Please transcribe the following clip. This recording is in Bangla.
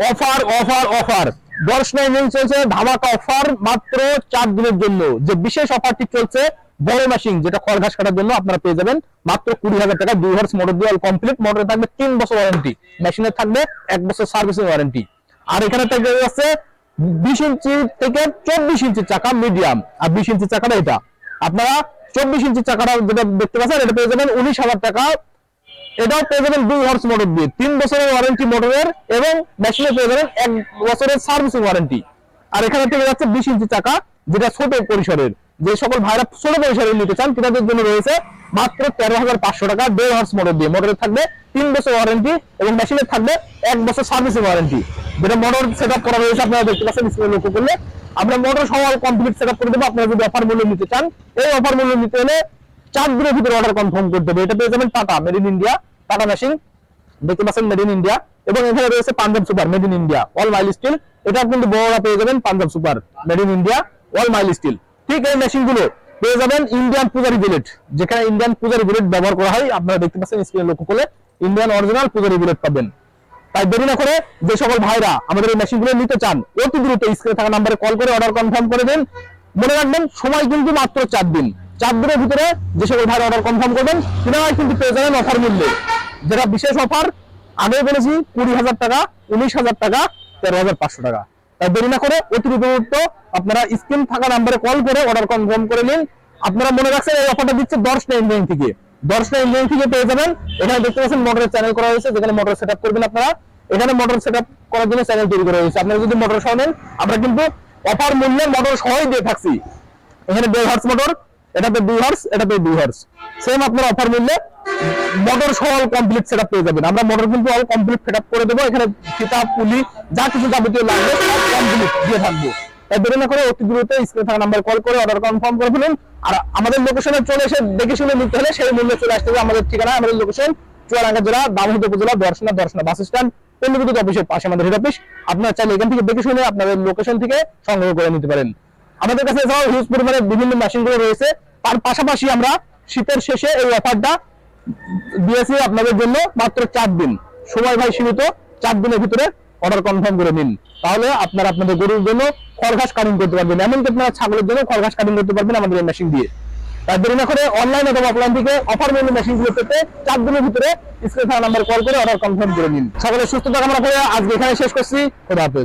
Offer offer offer. Darshana engine চলছে, ধামাকা অফার মাত্র চার দিনের জন্য। যে বিশেষ অফারটি চলছে, বড় মেশিন যেটা খড় ঘাস কাটার জন্য আপনারা পেয়ে যাবেন। মাত্র কুড়ি হাজার টাকা দুই হর্স মোটর দিয়ে কমপ্লিট মোটরে থাকবে তিন বছর ওয়ারেন্টি মেশিনে থাকবে এক বছর সার্ভিসিং ওয়ারেন্টি আর এখানে থেকে যাচ্ছে বিশ ইঞ্চি থেকে চব্বিশ ইঞ্চি চাকা মিডিয়াম আর বিশ ইঞ্চি চাকাটা এটা। আপনারা চব্বিশ ইঞ্চি চাকাটা যেটা দেখতে পাচ্ছেন, এটা পেয়ে যাবেন উনিশ হাজার টাকা এটাও পেয়ে যাবেন দুই হর্স মোটর দিয়ে। তিন বছরের ওয়ারেন্টি মোটরের এবং মেশিনে পেয়ে যাবেন এক বছরের সার্ভিসিং ওয়ারেন্টি আর এখানে থেকে যাচ্ছে বিশ ইঞ্চি চাকা, যেটা ছোট পরিসরের। যে সকল ভাইরা ছোট পরিসরের নিতে চান তাদের জন্য রয়েছে মাত্র তেরো হাজার পাঁচশো টাকা দেড় হর্স মোটর দিয়ে। মোটরে থাকবে তিন বছর ওয়ারেন্টি এবং মেশিনে থাকবে এক বছর সার্ভিসিং ওয়ারেন্টি যেটা মোটর সেট আপ করা রয়েছে, আপনারা দেখতে পাচ্ছেন স্ক্রিনে লক্ষ্য করলে। আমরা মোটর সহ কমপ্লিট সেট আপ করে দেবো। আপনারা যদি অফার মূল্য নিতে চান, এই অফার মূল্য নিতে হলে চার দিনের ভিতরে অর্ডার কনফার্ম করতে হবে এটা পেয়ে যাবেন Tata made in India Tata machine দেখতে পাচ্ছেন মেড ইন ইন্ডিয়া এবং এখানে রয়েছে Punjab super made in India all mild steel এটা কিন্তু বড়রা পেয়ে যাবেন Punjab super made in India all mild steel ঠিক এই মেশিনগুলো পেয়ে যাবেন ইন্ডিয়ান পূজারি বুলেট যেখানে ইন্ডিয়ান পূজারি বুলেট ব্যবহার করা হয়। আপনারা দেখতে পাচ্ছেন স্ক্রিনে লক্ষ্য করলে ইন্ডিয়ান অরিজিনাল পূজারি বুলেট পাবেন। তাই দেরি না করে যে সকল ভাইরা আমাদের এই মেশিনগুলো নিতে চান, অতি দ্রুত স্ক্রিনে থাকা নাম্বারে কল করে অর্ডার কনফার্ম করে দেন। মনে রাখবেন, সময় কিন্তু মাত্র চার দিন। চার দিনের ভিতরে যে সকল ভাইরা অর্ডার কনফার্ম করবেন তিনারা কিন্তু পেয়ে যাবেন অফার মূল্যে। যেটা বিশেষ অফার আগে বলেছি, কুড়ি হাজার টাকা, উনিশ হাজার টাকা, তেরো হাজার পাঁচশো টাকা। তাই দেরি না করে অতি দ্রুত আপনারা স্ক্রিন থাকা নাম্বারে কল করে অর্ডার কনফার্ম করে নিন। আপনারা মনে রাখছেন এই অফারটা দিচ্ছে দশটা ইঞ্জিনিয়ারিং থেকে। দশটা ইঞ্জিনিয়ারিং থেকে পেয়ে যাবেন। এখানে দেখতে পাচ্ছেন মোটরের চ্যানেল করা হয়েছে, যেখানে মোটর সেট করবেন আপনারা। এখানে মোটর সেট করার জন্য চ্যানেল তৈরি করা হয়েছে। আপনারা যদি মোটর সহ নেন, আমরা কিন্তু অফার মূল্যে মোটর সহই দিয়ে থাকছি। এখানে দেড় হর্স মোটর এটাতে দুই হর্স এটাতে দুই হর্স সেম আপনার অফার মূল্যে মোটর সহ কমপ্লিট সেটআপ পেয়ে যাবেন। আমরা মোটর কিন্তু অল কমপ্লিট সেটআপ করে দেবো। এখানে ফিতা, পুলি, যা কিছু যাবতীয় লাগবে, সব কমপ্লিট দিয়ে থাকব। তাই করে অতি দ্রুত স্ক্রিনে থাকা নাম্বার কল করে অর্ডার কনফার্ম করে ফেলুন। আর আমাদের লোকেশনে চলে এসে দেখে শুনে নিতে হলে সেই মূল্যে চলে আসতে হবে আমাদের ঠিকানা, আমাদের লোকেশন চুয়াডাঙ্গা জেলা দামোহদ উপজেলা, দর্শনা দর্শনা বাস স্ট্যান্ড পল্লী অফিসের পাশে আমাদের হেড অফিস আপনারা চাইলে এখান থেকে দেখে শুনে আপনাদের লোকেশন থেকে সংগ্রহ করে নিতে পারেন। আমাদের কাছে এছাড়াও হিউজ পরিমাণে বিভিন্ন মেশিনগুলো রয়েছে। তার পাশাপাশি আমরা শীতের শেষে এই অফারটা দিয়েছি আপনাদের জন্য মাত্র চার দিন। সময় ভাই সীমিত, চার দিনের ভিতরে অর্ডার কনফার্ম করে নিন। তাহলে আপনারা আপনাদের গরুর জন্য খড়ঘাস কাটিং করতে পারবেন। এমনকি আপনারা ছাগলের জন্য খড়ঘাস কাটিং করতে পারবেন আমাদের এই মেশিন দিয়ে। তার দেরি না করে অনলাইন অথবা অফলাইন থেকে অফার মূল্য মেশিনগুলো পেতে চার দিনের ভিতরে স্ক্রিন নাম্বার কল করে অর্ডার কনফার্ম করে নিন। সকলে সুস্থতা কামনা করে আজকে এখানে শেষ করছি। খোদা হাফেজ।